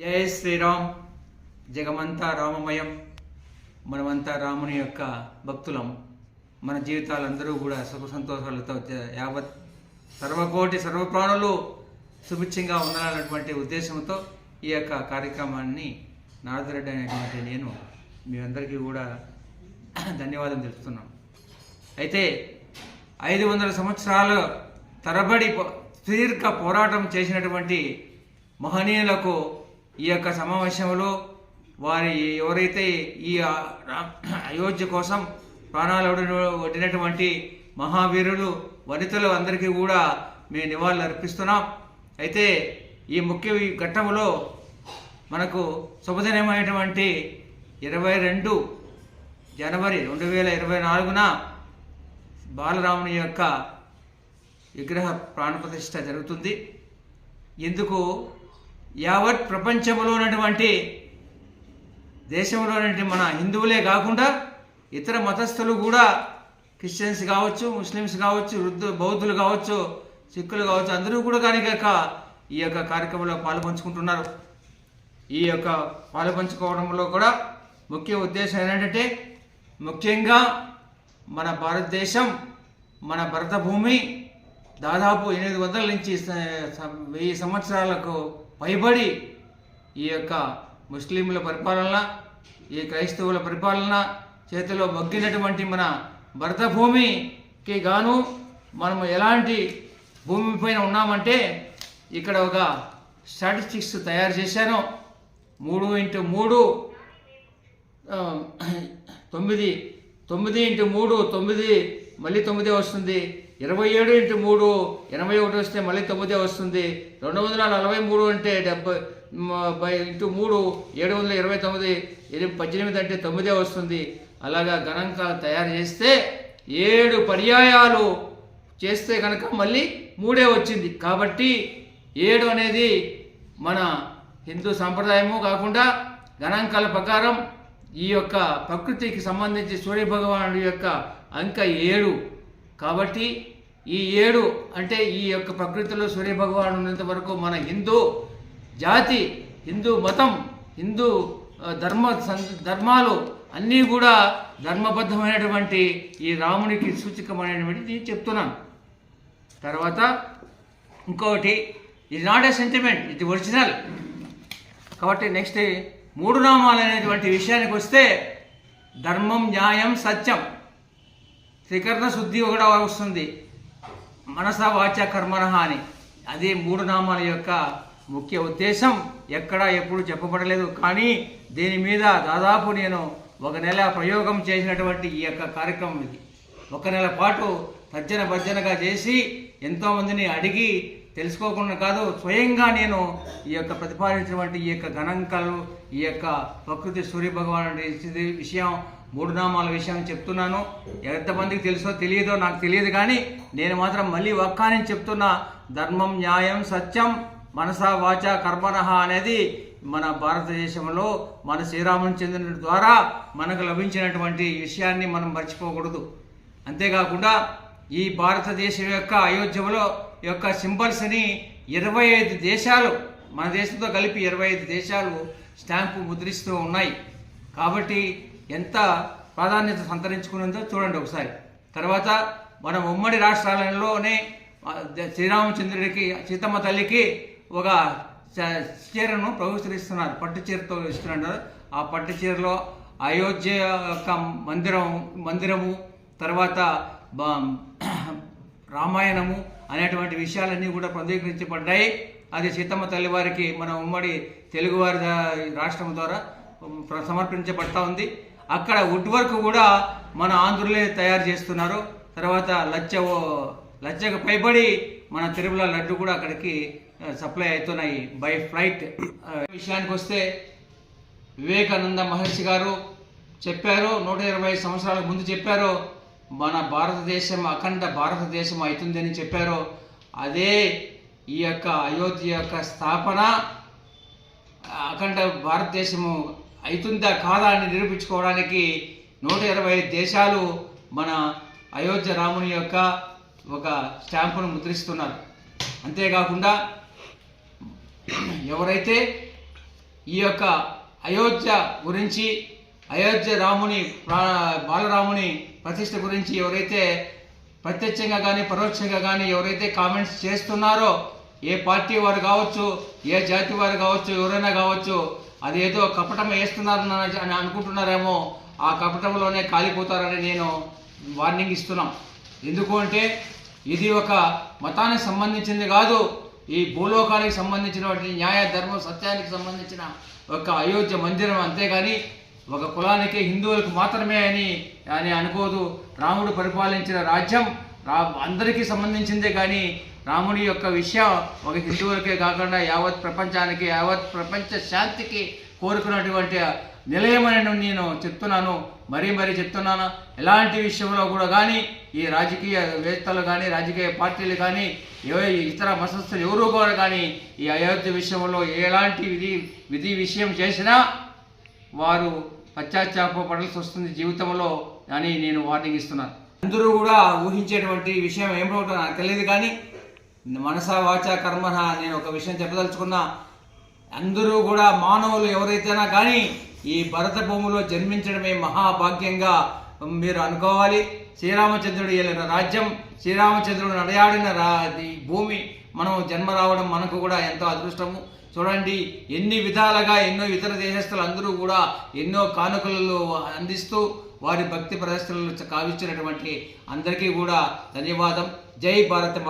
జయ శ్రీరామ్. జగమంతా రామమయం. మనమంతా రాముని యొక్క భక్తులం. మన జీవితాలందరూ కూడా సుఖ సంతోషాలతో యావత్ సర్వకోటి సర్వప్రాణులు సుభిక్షంగా ఉండాలన్నటువంటి ఉద్దేశంతో ఈ యొక్క కార్యక్రమాన్ని నారదరెడ్డి అనేటువంటి నేను మీ అందరికీ కూడా ధన్యవాదం తెలుపుతున్నాను అయితే ఐదు వందల సంవత్సరాల తరబడి సుదీర్ఘ పోరాటం చేసినటువంటి మహనీయులకు ఈ యొక్క సమావేశంలో వారి ఎవరైతే ఈ అయోధ్య కోసం ప్రాణాలు ఒడిన- మహావీరులు వనితలు అందరికీ కూడా మేము నివాళులు అర్పిస్తున్నాం. అయితే ఈ ముఖ్య ఘట్టంలో మనకు శుభదినమైనటువంటి ఇరవై రెండు జనవరి రెండు వేల ఇరవై నాలుగున బాలరాముని యొక్క విగ్రహ ప్రాణప్రతిష్ఠ జరుగుతుంది. ఎందుకు యావత్ ప్రపంచంలో ఉన్నటువంటి దేశంలో మన హిందువులే కాకుండా ఇతర మతస్థులు కూడా క్రిస్టియన్స్ కావచ్చు ముస్లిమ్స్ కావచ్చు వృద్ధు బౌద్ధులు కావచ్చు సిక్కులు కావచ్చు అందరూ కూడా కానీ కాక ఈ యొక్క కార్యక్రమంలో పాల్పంచుకుంటున్నారు. ఈ యొక్క పాలుపంచుకోవడంలో కూడా ముఖ్య ఉద్దేశం ఏంటంటే ముఖ్యంగా మన భారతదేశం మన భరత భూమి దాదాపు ఎనిమిది వందల నుంచి వెయ్యి సంవత్సరాలకు పైబడి ఈ యొక్క ముస్లింల పరిపాలన ఈ క్రైస్తవుల పరిపాలన చేతిలో మగ్గినటువంటి మన భరత భూమికి గాను మనము ఎలాంటి భూమి పైన ఉన్నామంటే ఇక్కడ ఒక స్టాటిస్టిక్స్ తయారు చేశాను. మూడు ఇంటూ మూడు తొమ్మిది తొమ్మిది ఇంటూ మూడు తొమ్మిది మళ్ళీ తొమ్మిదే వస్తుంది. ఇరవై ఏడు ఇంటూ మూడు ఎనభై ఒకటి వస్తే మళ్ళీ తొమ్మిదే వస్తుంది. రెండు వందల నలభై మూడు అంటే డెబ్బై మ- ఇంటూ మూడు ఏడు వందల ఇరవై తొమ్మిది ఎనిమిది పద్దెనిమిది అంటే తొమ్మిదే వస్తుంది. అలాగా గణాంకాలు తయారు చేస్తే ఏడు పర్యాయాలు చేస్తే కనుక మళ్ళీ మూడే వచ్చింది. కాబట్టి ఏడు అనేది మన హిందూ సాంప్రదాయము కాకుండా గణాంకాల ప్రకారం ఈ యొక్క ప్రకృతికి సంబంధించి సూర్యభగవానుడి యొక్క అంక ఏడు. కాబట్టి ఈ ఏడు అంటే ఈ యొక్క ప్రకృతిలో సూర్య ఉన్నంత వరకు మన హిందూ జాతి హిందూ మతం హిందూ ధర్మ సం- ధర్మాలు అన్నీ కూడా ధర్మబద్ధమైనటువంటి ఈ రామునికి సూచకమైనటువంటి నేను చెప్తున్నాను. తర్వాత ఇంకొకటి ఇది నాట్ ఏ సెంటిమెంట్ ఇది ఒరిజినల్. కాబట్టి నెక్స్ట్ మూడు నామాలు అనేటువంటి విషయానికి వస్తే ధర్మం న్యాయం సత్యం. త్రికరణ శుద్ధి ఒకటవ వస్తుంది. మనస వాచ కర్మణ అని. అది మూడు నామాల యొక్క ముఖ్య ఉద్దేశం. ఎక్కడ ఎప్పుడు చెప్పబడలేదు. కానీ దీని మీద దాదాపు నేను ఒక నెల ప్రయోగం చేసినటువంటి ఈ యొక్క కార్యక్రమం ఇది. ఒక నెల పాటు తర్జన భర్జనగా చేసి ఎంతోమందిని అడిగి తెలుసుకోకుండా కాదు స్వయంగా నేను ఈ యొక్క ప్రతిపాదించినటువంటి ఈ యొక్క గణాంకాలు ఈ యొక్క ప్రకృతి సూర్యభగవాను విషయం మూడు నామాల విషయం చెప్తున్నాను. ఎంతమందికి తెలుసో తెలియదో నాకు తెలియదు కానీ నేను మాత్రం మళ్ళీ ఒక్కని చెప్తున్నా. ధర్మం న్యాయం సత్యం మనస వాచ కర్మనహ అనేది మన భారతదేశంలో మన శ్రీరామచంద్రుని ద్వారా మనకు లభించినటువంటి విషయాన్ని మనం మర్చిపోకూడదు. అంతేకాకుండా ఈ భారతదేశం యొక్క అయోధ్యలో యొక్క సింబల్స్ని ఇరవై ఐదు దేశాలు మన దేశంతో కలిపి ఇరవై ఐదు దేశాలు స్టాంపు ముద్రిస్తూ ఉన్నాయి. కాబట్టి ఎంత ప్రాధాన్యత సంతరించుకున్నదో చూడండి ఒకసారి. తర్వాత మన ఉమ్మడి రాష్ట్రాలలోనే శ్రీరామచంద్రుడికి సీతమ్మ తల్లికి ఒక చీరను ప్రవేశిస్తున్నారు పట్టు చీరతో ఇస్తున్నారు. ఆ పట్టు చీరలో అయోధ్య యొక్క మందిరం మందిరము తర్వాత రామాయణము అనేటువంటి విషయాలన్నీ కూడా ప్రదీకరించబడ్డాయి అది సీతమ్మ తల్లి వారికి మన ఉమ్మడి తెలుగువారి రాష్ట్రం ద్వారా సమర్పించబడతా ఉంది. అక్కడ వుడ్ వర్క్ కూడా మన ఆంధ్రులే తయారు చేస్తున్నారు. తర్వాత లచ్చ ఓ- లచ్చకు పైబడి మన తిరుమల లడ్డు కూడా అక్కడికి సప్లై అవుతున్నాయి బై ఫ్లైట్ విషయానికి వస్తే వివేకానంద మహర్షి గారు చెప్పారు నూట ఇరవై సంవత్సరాల ముందు చెప్పారు మన భారతదేశం అఖండ భారతదేశం అవుతుందని చెప్పారు. అదే ఈ యొక్క అయోధ్య యొక్క స్థాపన అఖండ భారతదేశము అవుతుందా కాదా అని నిరూపించుకోవడానికి నూట ఇరవై దేశాలు మన అయోధ్య రాముని యొక్క ఒక స్టాంపును ముద్రిస్తున్నారు. అంతేకాకుండా ఎవరైతే ఈ యొక్క అయోధ్య గురించి అయోధ్య రాముని ప్రా- బాలరాముని ప్రతిష్ట గురించి ఎవరైతే ప్రత్యక్షంగా కానీ పరోక్షంగా కానీ ఎవరైతే కామెంట్స్ చేస్తున్నారో ఏ పార్టీ వారు కావచ్చు ఏ జాతి వారు కావచ్చు ఎవరైనా కావచ్చు అది ఏదో కపటం వేస్తున్నారు అని అనుకుంటున్నారేమో ఆ కపటంలోనే కాలిపోతారని నేను వార్నింగ్ ఇస్తున్నాం. ఎందుకు అంటే ఇది ఒక మతానికి సంబంధించింది కాదు ఈ భూలోకానికి సంబంధించినటువంటి న్యాయ ధర్మం సత్యానికి సంబంధించిన ఒక అయోధ్య మందిరం అంతేగాని ఒక కులానికి హిందువులకు మాత్రమే అని అని అనుకోదు. రాముడు పరిపాలించిన రాజ్యం రా అందరికీ సంబంధించిందే కానీ రాముడి యొక్క విషయం ఒక హిందువులకే కాకుండా యావత్ ప్రపంచానికి యావత్ ప్రపంచ శాంతికి కోరుకున్నటువంటి నిలయమని నేను చెప్తున్నాను. మరీ మరీ చెప్తున్నాను. ఎలాంటి విషయంలో కూడా కానీ ఈ రాజకీయ వేత్తలు కానీ రాజకీయ పార్టీలు కానీ ఏ ఇతర మసస్థులు ఎవరు కూడా కానీ ఈ అయోధ్య విషయంలో ఎలాంటి విధి విధి విషయం చేసినా వారు పశ్చాత్తాపడాల్సి వస్తుంది జీవితంలో అని నేను వార్నింగ్ ఇస్తున్నాను. అందరూ కూడా ఊహించేటువంటి విషయం ఏమిటో నాకు తెలియదు కానీ మనసా వాచ కర్మన నేను ఒక విషయం చెప్పదలుచుకున్నా. అందరూ కూడా మానవులు ఎవరైతేనా కానీ ఈ భరత భూమిలో జన్మించడమే మహాభాగ్యంగా మీరు అనుకోవాలి. శ్రీరామచంద్రుడు వెళ్ళిన రాజ్యం శ్రీరామచంద్రుడు నడయాడిన రా భూమి మనం జన్మ రావడం మనకు కూడా ఎంతో అదృష్టము. చూడండి ఎన్ని విధాలుగా ఎన్నో ఇతర దేశస్తులు అందరూ కూడా ఎన్నో కానుకలు అందిస్తూ వారి భక్తి ప్రదర్శనలు కావించినటువంటి అందరికీ కూడా ధన్యవాదం. జై భారత్